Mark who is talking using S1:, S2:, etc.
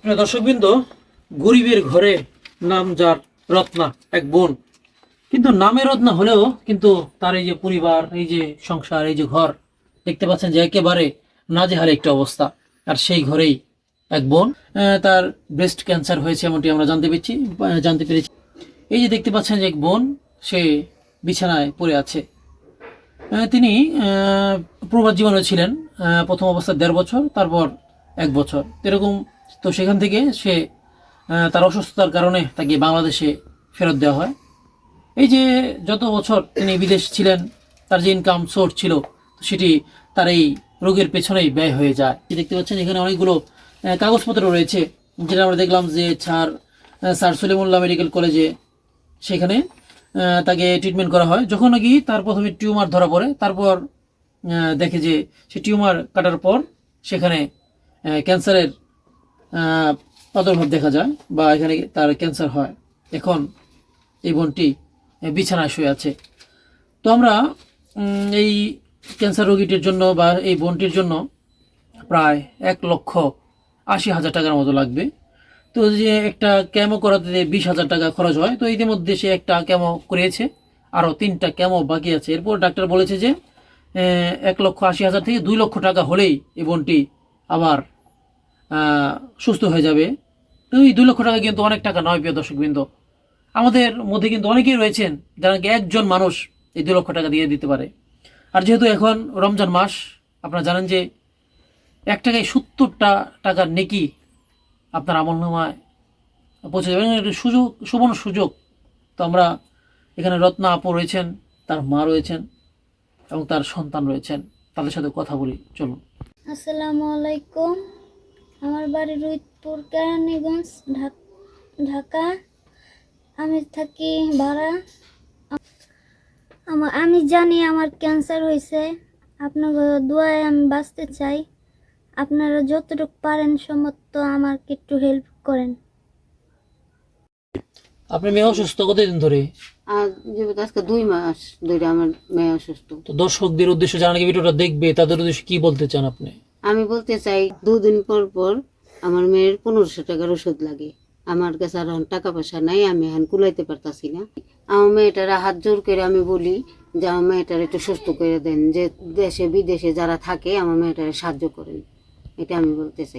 S1: প্রিয় দর্শকবৃন্দ, গরিবের ঘরে নাম যার রত্না, এক বোন। কিন্তু নামে রত্না হলেও কিন্তু তার এই যে পরিবার, এই যে সংসার, এই যে ঘর, দেখতে পাচ্ছেন যে একেবারে নাজেহাল একটা অবস্থা। আর সেই ঘরেই এক বোন। তার ব্রেস্ট ক্যান্সার হয়েছে এমনটি আমরা জানতে পেরেছি জানতে পেরেছি। এই যে দেখতে পাচ্ছেন যে এক বোন, সে বিছানায় পড়ে আছে। তিনি প্রবাস জীবনে ছিলেন প্রথম অবস্থা দেড় বছর, তারপর এক বছর। এরকম তো সেখান থেকে সে তার অসুস্থতার কারণে তাকে বাংলাদেশে ফেরত দেওয়া হয়। এই যে যত বছর তিনি বিদেশ ছিলেন তার যে ইনকাম সোর্স ছিল সেটি তার এই রোগের পেছনেই ব্যয় হয়ে যায়। দেখতে পাচ্ছেন এখানে অনেকগুলো কাগজপত্র রয়েছে যেটা আমরা দেখলাম যে আহ, স্যার সলিমুল্লাহ মেডিকেল কলেজে সেখানে তাকে ট্রিটমেন্ট করা হয়। যখন নাকি তার প্রথমে টিউমার ধরা পড়ে তারপর দেখে যে সে টিউমার কাটার পর সেখানে ক্যান্সারের প্রাদুর্ভাব দেখা যায় বা এখানে তার ক্যান্সার হয়। এখন এই বোনটি বিছানায় শুয়ে আছে। তো আমরা এই ক্যান্সার রোগীটির জন্য বা এই বোনটির জন্য প্রায় এক লক্ষ আশি হাজার টাকার মতো লাগবে। তো যে একটা ক্যামো করাতে যে বিশ হাজার টাকা খরচ হয়, তো ইতিমধ্যে সে একটা ক্যামো করিয়েছে আরও তিনটা ক্যামো বাকি আছে। এরপর ডাক্তার বলেছে যে এক লক্ষ আশি হাজার থেকে দুই লক্ষ টাকা হলেই এই বোনটি আবার সুস্থ হয়ে যাবে। তো এই দুই লক্ষ টাকা কিন্তু অনেক টাকা নয়, প্রিয় দর্শকবৃন্দ। আমাদের মধ্যে কিন্তু অনেকেই রয়েছেন যারা একজন মানুষ এই দুই লক্ষ টাকা দিয়ে দিতে পারে। আর যেহেতু এখন রমজান মাস, আপনারা জানেন যে এক টাকায় সত্তরটা টাকার নেকি আপনার আমল নামায় পৌঁছে যাবে। এটা সুযোগ, সুবর্ণ সুযোগ। তো আমরা এখানে রত্না আপু রয়েছেন, তার মা রয়েছেন এবং তার সন্তান রয়েছেন। তাদের সাথে কথা বলি, চলুন।
S2: আসসালামু আলাইকুম। আমার বাড়ি রুইতপুর কেরানীগঞ্জ ঢাকা আমি থাকি ভাড়া। আমার আমি জানি আমার ক্যান্সার হয়েছে। আপনার দোয়ায় আমি বাঁচতে চাই। আপনারা যতটুকু পারেন সমস্ত আমাকে একটু হেল্প করেন।
S1: আপনি মেয়ে অসুস্থ কতদিন ধরে?
S3: আর আজকে দুই মাস ধরে আমার মেয়ে অসুস্থ।
S1: তো দর্শকদের উদ্দেশ্যে যারা নাকি ভিডিওটা দেখবে তাদের উদ্দেশ্যে কি বলতে চান আপনি?
S3: আমি বলতে চাই, দুদিন পর পর আমার মেয়ের পনেরোশো টাকার ওষুধ লাগে। আমার কাছে আর টাকা পয়সা নাই, আমি এখন কুলাইতে পারতাছি না। আমার মেয়েটার হাত জোর করে আমি বলি যে, আমার মেয়েটার একটু সুস্থ করে দেন, যে দেশে বিদেশে যারা থাকে, আমার মেয়েটার সাহায্য করেন। এটা আমি বলতে চাই।